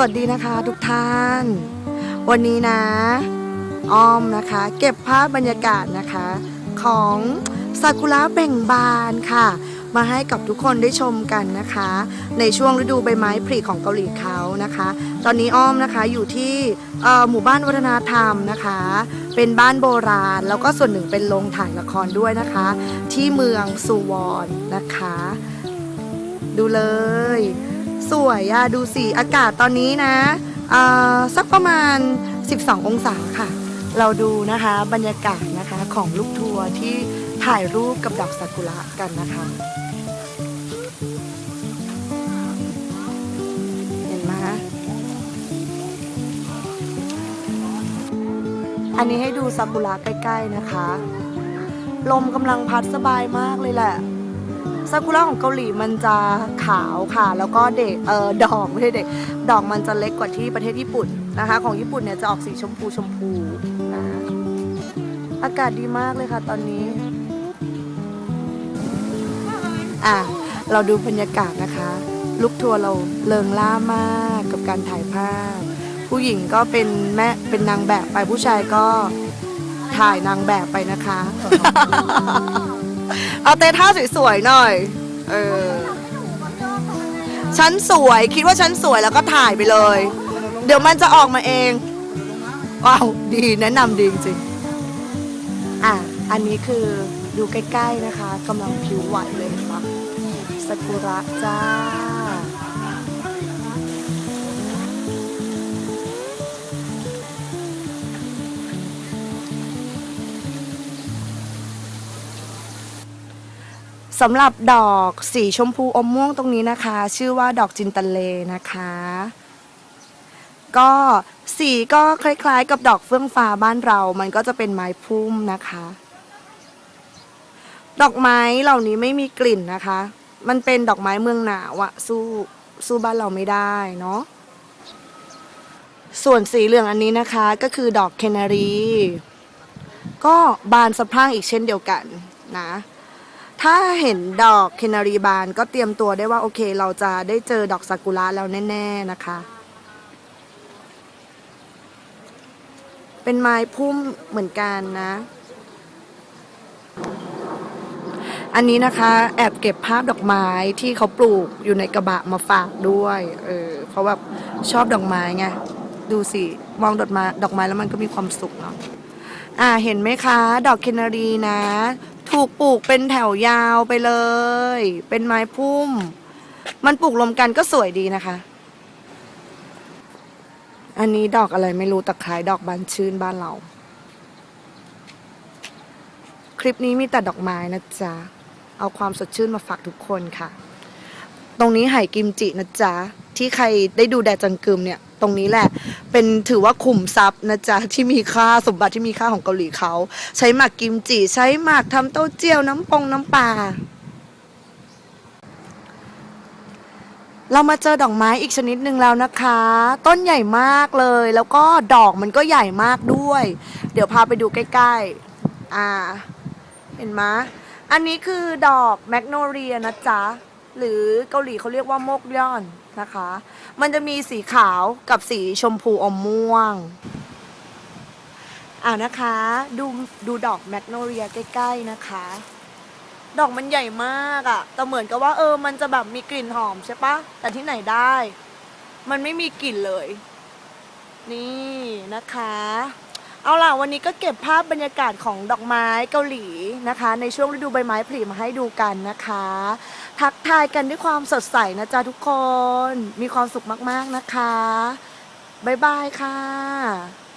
สวัสดีนะคะทุกท่าน วันนี้นะ อ้อมนะคะ เก็บภาพบรรยากาศนะคะ ของซากุระเบ่งบานค่ะ มาให้กับทุกคนได้ชมกันนะคะ ในช่วงฤดูใบไม้ผลิของเกาหลีเขานะคะ ตอนนี้อ้อมนะคะอยู่ที่หมู่บ้านวัฒนธรรมนะคะ เป็นบ้านโบราณ แล้วก็ส่วนหนึ่งเป็นโรงถ่ายละครด้วยนะคะ ที่เมืองสุวรรณนะคะ ดูเลย สวยอะดูสิ อากาศตอนนี้นะสักประมาณ 12 องศาค่ะ เราดูนะคะบรรยากาศนะคะของลูกทัวร์ที่ถ่ายรูปกับดอกซากุระกันนะคะเห็นไหมอันนี้ให้ดูซากุระใกล้ ๆ นะคะ ลมกำลังพัดสบายมากเลยแหละ ซากุระของเกาหลีมันจะขาวค่ะ แล้วก็เด็กเออดอกไม่ใช่เด็ก ดอกมันจะเล็กกว่าที่ประเทศญี่ปุ่นนะคะ ของญี่ปุ่นเนี่ยจะออกสีชมพูชมพูนะอากาศดีมากเลยค่ะตอนนี้ อะ เราดูบรรยากาศนะคะ ลูกทัวร์เราเริงล่ามากกับการถ่ายภาพ ผู้หญิงก็เป็นแม่เป็นนางแบบไปผู้ชายก็ถ่ายนางแบบไปนะคะ เอาเต้ท่าสวยๆหน่อย เออ ฉันสวยคิดว่าฉันสวยแล้วก็ถ่ายไปเลย เดี๋ยวมันจะออกมาเองว้าวดีแนะนำดีจริงๆอะ อันนี้คือดูใกล้ๆนะคะกำลังผิวไหวเลยค่ะซากุระจ้า สำหรับดอกสีชมพูอมม่วงตรงนี้นะคะ ชื่อว่าดอกจินตะเลนะคะ ก็สีก็คล้ายๆ กับดอกเฟื่องฟ้าบ้านเรา มันก็จะเป็นไม้พุ่มนะคะ ดอกไม้เหล่านี้ไม่มีกลิ่นนะคะ มันเป็นดอกไม้เมืองหนาวอะสู้สู้บ้านเราไม่ได้เนาะส่วนสีเหลืองอันนี้นะคะก็คือดอกแคนารี ก็บานสะพรั่งอีกเช่นเดียวกันนะ ถ้าเห็นดอกเคนารีบานก็เตรียมตัวได้ว่าโอเค เราจะได้เจอดอกซากุระแล้วแน่ ๆนะคะ เป็นไม้พุ่มเหมือนกันนะ อันนี้นะคะ แอบเก็บภาพดอกไม้ที่เขาปลูกอยู่ในกระบะมาฝากด้วยเออเพราะแบบชอบดอกไม้ไงดูสิ มองดอกไม้ดอกไม้แล้วมันก็มีความสุขเนาะอ่าเห็นไหมคะ ดอกเคนารีนะ ถูกปลูกเป็นแถวยาวไปเลย เป็นไม้พุ่ม มันปลูกรวมกันก็สวยดีนะคะ อันนี้ดอกอะไรไม่รู้แต่คล้ายดอกบานชื่นบ้านเรา คลิปนี้มีแต่ดอกไม้นะจ๊ะ เอาความสดชื่นมาฝากทุกคนค่ะ ตรงนี้ไหกิมจินะจ๊ะ ที่ใครได้ดูแดจังกึมเนี่ย ตรงนี้แหละ เป็นถือว่าขุมทรัพย์นะจ๊ะ ที่มีค่าสมบัติที่มีค่าของเกาหลีเขา ใช้หมักกิมจิ ใช้หมักทำเต้าเจี้ยวน้ำปงน้ำปลาเรามาเจอดอกไม้อีกชนิดหนึ่งแล้วนะคะ ต้นใหญ่มากเลย แล้วก็ดอกมันก็ใหญ่มากด้วย เดี๋ยวพาไปดูใกล้ๆ อ่า เห็นไหมอันนี้คือดอกแมกโนเลียนะจ๊ะ หรือเกาหลีเขาเรียกว่าโมกย่อนนะคะ มันจะมีสีขาวกับสีชมพูอมม่วงอ่านะคะ ดูดูดอกแมกโนเลียใกล้ๆนะคะ ดอกมันใหญ่มากอะแต่เหมือนกับว่าเออ มันจะแบบมีกลิ่นหอมใช่ปะแต่ที่ไหนได้ มันไม่มีกลิ่นเลย นี่นะคะ เอาล่ะวันนี้ก็เก็บภาพบรรยากาศของดอกไม้เกาหลีนะคะ ในช่วงฤดูใบไม้ผลิมาให้ดูกันนะคะ ทักทายกันด้วยความสดใสนะจ๊ะทุกคนมีความสุขมากๆนะคะบ๊ายบายค่ะ